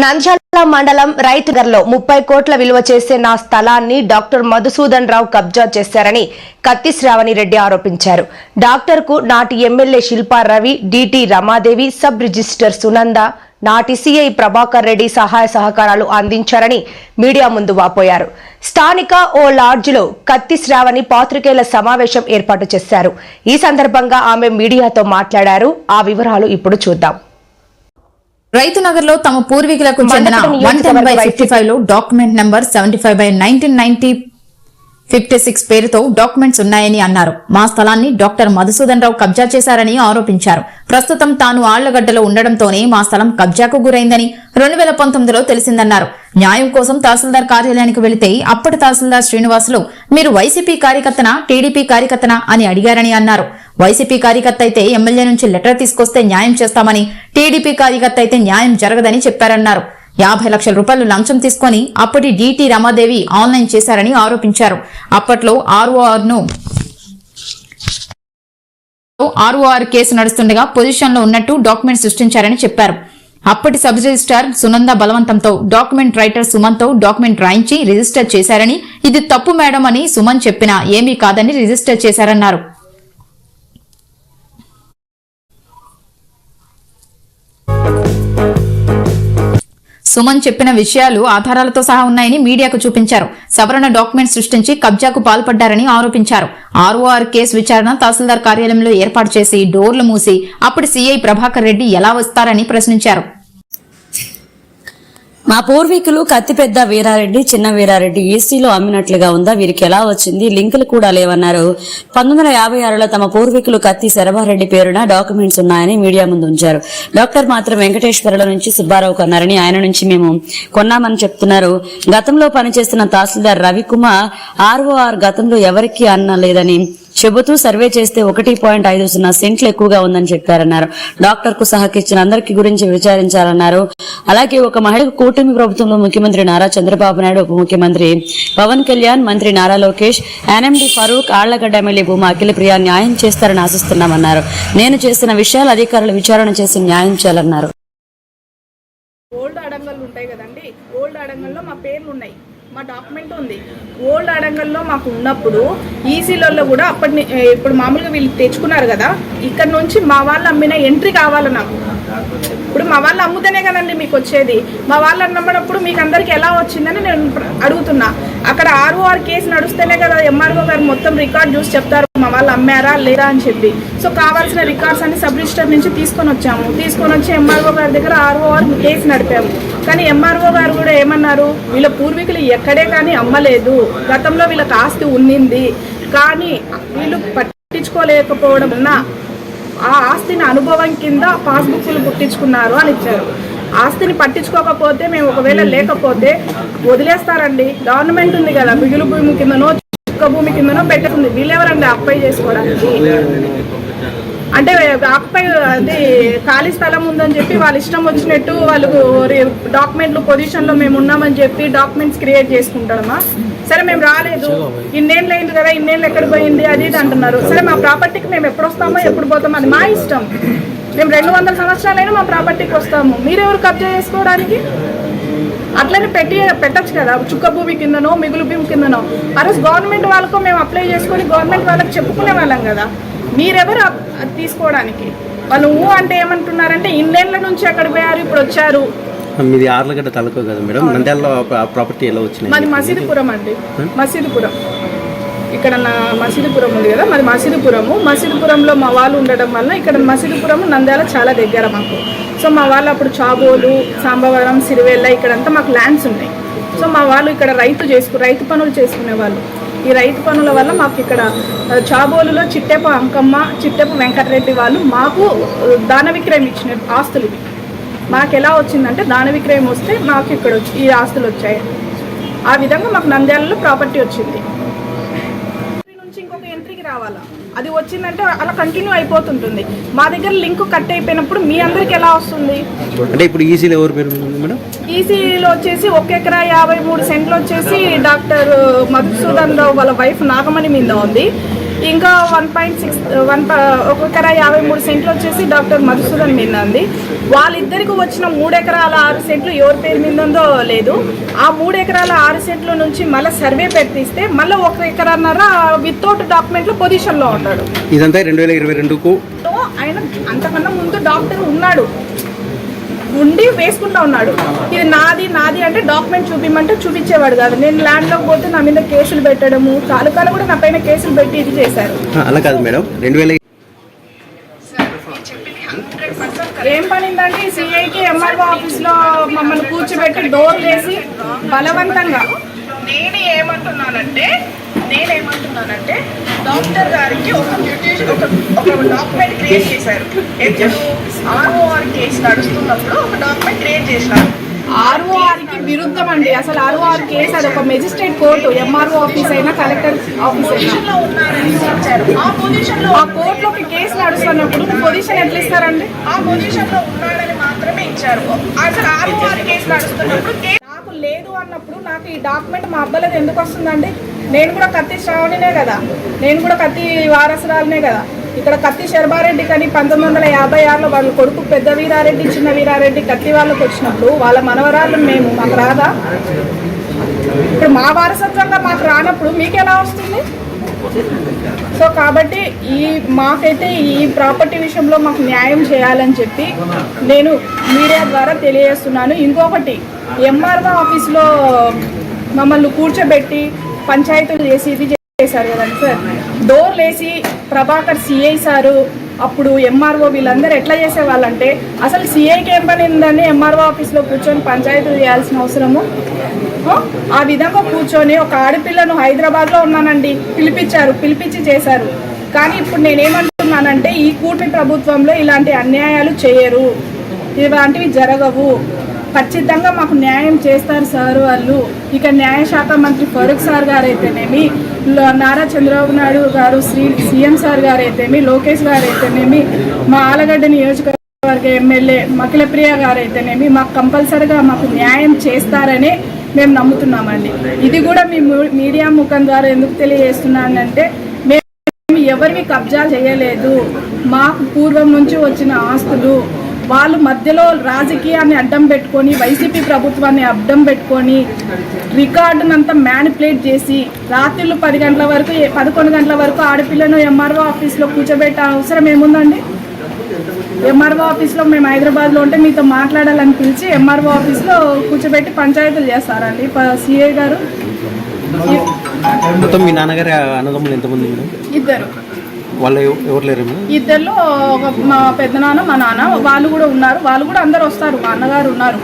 నంద్యాల మండలం రైతుగర్లో ముప్పై కోట్ల విలువ చేసే నా స్థలాన్ని డాక్టర్ మధుసూదన్ రావు కబ్జా చేశారని కత్తి శ్రావణి రెడ్డి ఆరోపించారు. డాక్టర్కు నాటి MLA Shilpa Ravi DT Ramadevi sub register Sunanda నాటి సిఐ ప్రభాకర్ రెడ్డి సహాయ సహకారాలు అందించారని మీడియా ముందు వాపోయారు. స్థానిక ఓ లాడ్జిలో కత్తి శ్రావణి పాత్రికేయుల సమావేశం ఏర్పాటు చేశారు. ఈ సందర్భంగా ఆమె మీడియాతో మాట్లాడారు. ఆ వివరాలు ఇప్పుడు చూద్దాం. రైతు నగర్లో తమ పూర్వీకులకు చెందిన వన్ టెన్ బై ఫిఫ్టీ ఫైవ్లో document number seventy five by nineteen ninety fifty six పేరుతో డాక్యుమెంట్స్ ఉన్నాయని అన్నారు. మా స్థలాన్ని డాక్టర్ మధుసూదన్ రావు కబ్జా చేశారని ఆరోపించారు. ప్రస్తుతం తాను ఆళ్ళగడ్డలో ఉండడంతోనే మా స్థలం కబ్జాకు గురైందని రెండు వేల పంతొమ్మిదిలో తెలిసిందన్నారు. న్యాయం కోసం తహసీల్దార్ కార్యాలయానికి వెళితే అప్పటి తహసీల్దార్ శ్రీనివాసులు మీరు వైసీపీ కార్యకర్తనా టీడీపీ కార్యకర్తనా? అని అడిగారని అన్నారు. వైసీపీ కార్యకర్త అయితే ఎమ్మెల్యే నుంచి లెటర్ తీసుకొస్తే న్యాయం చేస్తామని టీడీపీ కార్యకర్త అయితే న్యాయం జరగదని చెప్పారన్నారు. యాభై లక్షల రూపాయలు లంచం తీసుకొని అప్పటి డీటీ రమాదేవి ఆన్లైన్ చేశారని ఆరోపించారు. అప్పట్లో ఆర్ఓఆర్ను ఆర్ఓఆర్ కేసు నడుస్తుండగా పొజిషన్లో ఉన్నట్టు డాక్యుమెంట్ సృష్టించారని చెప్పారు. అప్పటి సబ్ రిజిస్టార్ సునంద బలవంతంతో డాక్యుమెంట్ రైటర్ సుమన్తో డాక్యుమెంట్ రాయించి రిజిస్టర్ చేశారని ఇది తప్పు మేడం అని సుమన్ చెప్పినా ఏమీ కాదని రిజిస్టర్ చేశారన్నారు. సుమన్ చెప్పిన విషయాలు ఆధారాలతో సహా ఉన్నాయని మీడియాకు చూపించారు. సవరణ డాక్యుమెంట్ సృష్టించి కబ్జాకు పాల్పడ్డారని ఆరోపించారు. ఆర్ఓఆర్ కేసు విచారణ తహసీల్దార్ కార్యాలయంలో ఏర్పాటు చేసి డోర్లు మూసి అప్పుడు సీఐ ప్రభాకర్ రెడ్డి ఎలా వస్తారని ప్రశ్నించారు. మా పూర్వీకులు కత్తిపెద్ద వీరారెడ్డి చిన్న వీరారెడ్డి ఈసీలో అమ్మినట్లుగా ఉందా? వీరికి ఎలా వచ్చింది? లింకులు కూడా లేవన్నారు. పంతొమ్మిది వందల యాభై ఆరులో తమ పూర్వీకులు కత్తి శరభారెడ్డి పేరున డాక్యుమెంట్స్ ఉన్నాయని మీడియా ముందు ఉంచారు. డాక్టర్ మాత్రం వెంకటేశ్వరుల నుంచి సుబ్బారావు కొన్నారని ఆయన నుంచి మేము కొన్నామని చెప్తున్నారు. గతంలో పనిచేస్తున్న తహసీల్దార్ రవికుమార్ ఆర్ఓఆర్ గతంలో ఎవరికీ అన్న లేదని చెబుతూ సర్వే చేస్తే ఒకటి పాయింట్ ఐదు సున్నా సెంట్లు ఎక్కువగా ఉందని చెప్పారన్నారు. డాక్టర్కు సహకరించిన అందరికి గురించి విచారించాలన్నారు. అలాగే ఒక మహిళకు కూటమి ప్రభుత్వంలో ముఖ్యమంత్రి నారా చంద్రబాబు నాయుడు ఉప ముఖ్యమంత్రి పవన్ కళ్యాణ్ మంత్రి నారా లోకేష్ ఎన్ఎండి ఫరూక్ ఆళ్ళగడ్డ ఎమ్మెల్యే భూమా అఖిలప్రియ న్యాయం చేస్తారని ఆశిస్తున్నామన్నారు. నేను చేసిన విషయాలు అధికారులు విచారణ చేసి న్యాయం చేయాలన్నారు. ఓల్డ్ అడంగల్ ఉంటాయి కదండి. ఓల్డ్ అడంగల్లో మా పేర్లు ఉన్నాయి. మా డాక్యుమెంట్ ఉంది. ఓల్డ్ అడంగల్లో మాకు ఉన్నప్పుడు ఈసీలలో కూడా అప్పటిని ఇప్పుడు మామూలుగా వీళ్ళు తెచ్చుకున్నారు కదా ఇక్కడ నుంచి మా వాళ్ళు అమ్మిన ఎంట్రీ కావాలి నాకు. ఇప్పుడు మా వాళ్ళు అమ్ముతేనే కదండి మీకు వచ్చేది. మా వాళ్ళు అన్నప్పుడు మీకు అందరికి ఎలా వచ్చిందని నేను అడుగుతున్నా. అక్కడ ఆర్ఓఆర్ కేసు నడుస్తేనే కదా ఎంఆర్ఓ గారు మొత్తం రికార్డ్ చూసి చెప్తారు. మా వాళ్ళు అమ్మారా లేదా అని చెప్పి. సో కావాల్సిన రికార్డ్స్ అన్ని సబ్ రిజిస్టర్ నుంచి తీసుకొని వచ్చాము. తీసుకొని వచ్చి ఎంఆర్ఓ గారి దగ్గర ఆర్ఓఆర్ కేసు నడిపాము. కానీ ఎంఆర్ఓ గారు కూడా ఏమన్నారు? వీళ్ళ పూర్వీకులు ఎక్కడే కానీ అమ్మలేదు. గతంలో వీళ్ళకి ఆస్తి ఉన్నింది. కానీ వీళ్ళు పట్టించుకోలేకపోవడం వలన ఆ ఆస్తిని అనుభవం కింద పాస్బుక్లు పుట్టించుకున్నారు అని ఇచ్చారు. ఆస్తిని పట్టించుకోకపోతే మేము ఒకవేళ లేకపోతే వదిలేస్తారండి. గవర్నమెంట్ ఉంది కదా మిగులు భూమి కిందనో చుక్క భూమి కిందనో పెట్టేస్తుంది వీళ్ళెవరండి అప్పై చేసుకోవడానికి? అంటే అప్పై అది ఖాళీ స్థలం ఉందని చెప్పి వాళ్ళ ఇష్టం వచ్చినట్టు వాళ్ళు డాక్యుమెంట్లు పొజిషన్లో మేము ఉన్నామని చెప్పి డాక్యుమెంట్స్ క్రియేట్ చేసుకుంటాడమ్మా సరే మేము రాలేదు. ఇన్నేళ్ళు అయింది కదా ఇన్నేళ్ళు ఎక్కడ పోయింది? అది ఇది అంటున్నారు. సరే మా ప్రాపర్టీకి మేము ఎప్పుడు వస్తామో ఎప్పుడు పోతామో అది మా ఇష్టం. మేము రెండు వందల సంవత్సరాలైనా మా ప్రాపర్టీకి వస్తాము. మీరెవరు కబ్జా చేసుకోవడానికి? అట్లనే పెట్టి పెట్టచ్చు కదా. చుక్క భూమి కిందనో మిగులు భూమి కిందనో. ఆ రోజు గవర్నమెంట్ వాళ్ళకు మేము అప్లై చేసుకొని గవర్నమెంట్ వాళ్ళకి చెప్పుకునే వాళ్ళం కదా. మీరెవరు తీసుకోవడానికి? వాళ్ళు ఊ అంటే ఏమంటున్నారంటే ఇన్నేళ్ళ నుంచి అక్కడ పోయారు ఇప్పుడు వచ్చారు. మీది ఆర్లగడ్డ తలకో కదా మేడం? నంద్యాలలో ప్రాపర్టీ ఎలా వచ్చినాయి మాది మసీదుపురం అండి. మసీదుపురం. ఇక్కడ నా మసీదుపురం ఉంది కదా మరి మసీదుపురము మసీదుపురంలో మా వాళ్ళు ఉండడం వల్ల ఇక్కడ మసిదిపురము నంద్యాల చాలా దగ్గర మాకు. సో మా వాళ్ళు అప్పుడు చాబోలు సాంబవరం సిరివెల్ల ఇక్కడంతా మాకు ల్యాండ్స్ ఉన్నాయి. సో మా వాళ్ళు ఇక్కడ రైతు చేసుకు రైతు పనులు చేసుకునే వాళ్ళు. ఈ రైతు పనుల వల్ల మాకు ఇక్కడ చాబోలులో చిట్టెప అంకమ్మ చిట్టెప వెంకటరెడ్డి వాళ్ళు మాకు దాన విక్రయం ఇచ్చిన ఆస్తులు ఇవి. మాకు ఎలా వచ్చిందంటే దాన విక్రయం వస్తే మాకు ఇక్కడ వచ్చి ఈ ఆస్తులు వచ్చాయి. ఆ విధంగా మాకు నంద్యాలలో ప్రాపర్టీ వచ్చింది ఎంట్రీ నుంచి ఇంకొక ఎంట్రీకి రావాలా అది వచ్చిందంటే అలా కంటిన్యూ అయిపోతుంటుంది. మా దగ్గర లింక్ కట్ అయిపోయినప్పుడు మీ అందరికి ఎలా వస్తుంది? అంటే ఇప్పుడు ఈసీలో ఎవరు పేరు మేడం? ఈసీలో వచ్చేసి ఒక ఎకరా యాభై మూడు సెంట్లు వచ్చేసి డాక్టర్ మధుసూదన్ రావు వాళ్ళ వైఫ్ నాగమణి మీద ఉంది. ఇంకా వన్ పాయింట్ సిక్స్ వన్ ఒక ఎకరా యాభై మూడు సెంట్లు వచ్చేసి డాక్టర్ మధుసూదన్ మీద ఉంది. వాళ్ళిద్దరికి వచ్చిన మూడు ఎకరాల ఆరు సెంట్లు ఎవరి పేరు మీద ఉందో లేదు. ఆ మూడు ఎకరాల ఆరు సెంట్ల నుంచి మళ్ళీ సర్వే పెట్టిస్తే మళ్ళీ ఒక ఎకరాన్నర వితౌట్ డాక్యుమెంట్లో పొజిషన్లో ఉన్నాడు ఇదంతా రెండు వేల ఇరవై రెండుకు. ఆయన అంతకన్నా ముందు డాక్టర్ ఉన్నాడు. ఉండి వేసుకుంటా ఉన్నాడు. ఇది నాది నాది అంటే డాక్యుమెంట్ చూపించమంటే చూపించేవాడు కాదు. నేను ల్యాండ్లోకి పోతే నా మీద కేసులు పెట్టడము తాలూకాలు కూడా నా పైన కేసులు పెట్టి ఇది చేశారు. అలా కాదు మేడం. రెండు వేల ఏం పనిందంటే సిఐకి ఎంఆర్ఓ ఆఫీస్లో మమ్మల్ని కూర్చోబెట్టి డోర్ వేసి బలవంతంగా నేను ఏమంటున్నానంటే నేనేమంటున్నానంటే డాక్టర్ గారికి ఒక మ్యూటేషన్ ఒక ఒక డాక్యుమెంట్ క్రియేట్ చేశారు. ఆర్ఓఆర్ కేసు నడుస్తున్నప్పుడు ఒక డాక్యుమెంట్ క్రియేట్ చేసినారు ఆర్ఓఆర్కి విరుద్ధం అండి. అసలు ఆర్ఓఆర్ కేసు అది ఒక మెజిస్ట్రేట్ కోర్టు ఎంఆర్ఓ ఆఫీస్ అయినా కలెక్టర్ ఆఫీస్ అయినా. ఆ పొజిషన్ ఆ కోర్టులోకి కేసు నడుస్తున్నప్పుడు పొజిషన్ ఎట్లా ఇస్తారండి? ఆ పొజిషన్లో ఉన్నాడని మాత్రమే ఇచ్చారు. అసలు ఆర్ఓఆర్ కేసు నడుస్తున్నప్పుడు నాకు లేదు అన్నప్పుడు నాకు ఈ డాక్యుమెంట్ మా అబ్బాయిలది ఎందుకు వస్తుందండి? నేను కూడా కత్తి శ్రావణినే కదా. నేను కూడా కత్తి వారసురాలనే కదా. ఇక్కడ కత్తి శర్మారెడ్డి కానీ పంతొమ్మిది వందల యాభై ఆరులో వాళ్ళ కొడుకు పెద్ద వీరారెడ్డి చిన్న వీరారెడ్డి కత్తి వాళ్ళకి వచ్చినప్పుడు వాళ్ళ మనవరాలు మేము మాకు రాదా? ఇప్పుడు మా వారసత్వంగా మాకు రానప్పుడు మీకు ఎలా వస్తుంది? సో కాబట్టి ఈ మాకైతే ఈ ప్రాపర్టీ విషయంలో మాకు న్యాయం చేయాలని చెప్పి నేను మీడియా ద్వారా తెలియజేస్తున్నాను. ఇంకొకటి ఎంఆర్ఓ ఆఫీస్లో మమ్మల్ని కూర్చోబెట్టి పంచాయతీలు చేసి ఇది చేశారు కదండి సార్. డోర్ లేసి ప్రభాకర్ సిఐ సారు అప్పుడు ఎంఆర్ఓ వీళ్ళందరూ ఎట్లా చేసేవాళ్ళంటే అసలు సిఐకి ఏం పని ఉందని ఎంఆర్ఓ ఆఫీస్లో కూర్చొని పంచాయతీలు చేయాల్సిన అవసరము? ఆ? విధంగా కూర్చొని ఒక ఆడపిల్లను హైదరాబాద్లో ఉన్నానండి పిలిపించారు పిలిపించి చేశారు. కానీ ఇప్పుడు నేనేమంటున్నానంటే ఈ కూటమి ప్రభుత్వంలో ఇలాంటి అన్యాయాలు చేయరు. ఇలాంటివి జరగవు. ఖచ్చితంగా మాకు న్యాయం చేస్తారు సార్ వాళ్ళు. ఇక న్యాయశాఖ మంత్రి ఫరూక్ సార్ గారు అయితేనేమి నారా చంద్రబాబు నాయుడు గారు శ్రీ సీఎం సార్ గారు అయితేమి లోకేష్ గారు అయితేనేమి మా ఆలగడ్డ నియోజకవర్గ ఎమ్మెల్యే మకిలప్రియ గారు అయితేనేమి మాకు కంపల్సరిగా మాకు న్యాయం చేస్తారని మేము నమ్ముతున్నామండి. ఇది కూడా మీ మీడియా ముఖం ద్వారా ఎందుకు తెలియజేస్తున్నానంటే మేము ఎవరివి కబ్జా చేయలేదు. మాకు పూర్వం నుంచి వచ్చిన ఆస్తులు వాళ్ళు మధ్యలో రాజకీయాన్ని అడ్డం పెట్టుకొని వైసీపీ ప్రభుత్వాన్ని అడ్డం పెట్టుకొని రికార్డునంతా మ్యానిపులేట్ చేసి రాత్రులు పది గంటల వరకు పదకొండు గంటల వరకు ఆడపిల్లను ఎంఆర్ఓ ఆఫీస్లో కూర్చోబెట్టే అవసరం ఏముందండి? ఎంఆర్ఓ ఆఫీస్లో మేము హైదరాబాద్లో ఉంటే మీతో మాట్లాడాలని పిలిచి ఎంఆర్ఓ ఆఫీస్లో కూర్చోబెట్టి పంచాయతీలు చేస్తారండి. సిఐ గారు. మొత్తం మీ నాన్నగారి అన్నదమ్ములు ఎంతమంది ఇద్దరు. వాళ్ళు ఎవరు లేరు మేడం? ఒక మా పెద్దనాన్న మా నాన్న వాళ్ళు కూడా ఉన్నారు. వాళ్ళు కూడా అందరు వస్తారు. మా అన్నగారు ఉన్నారు.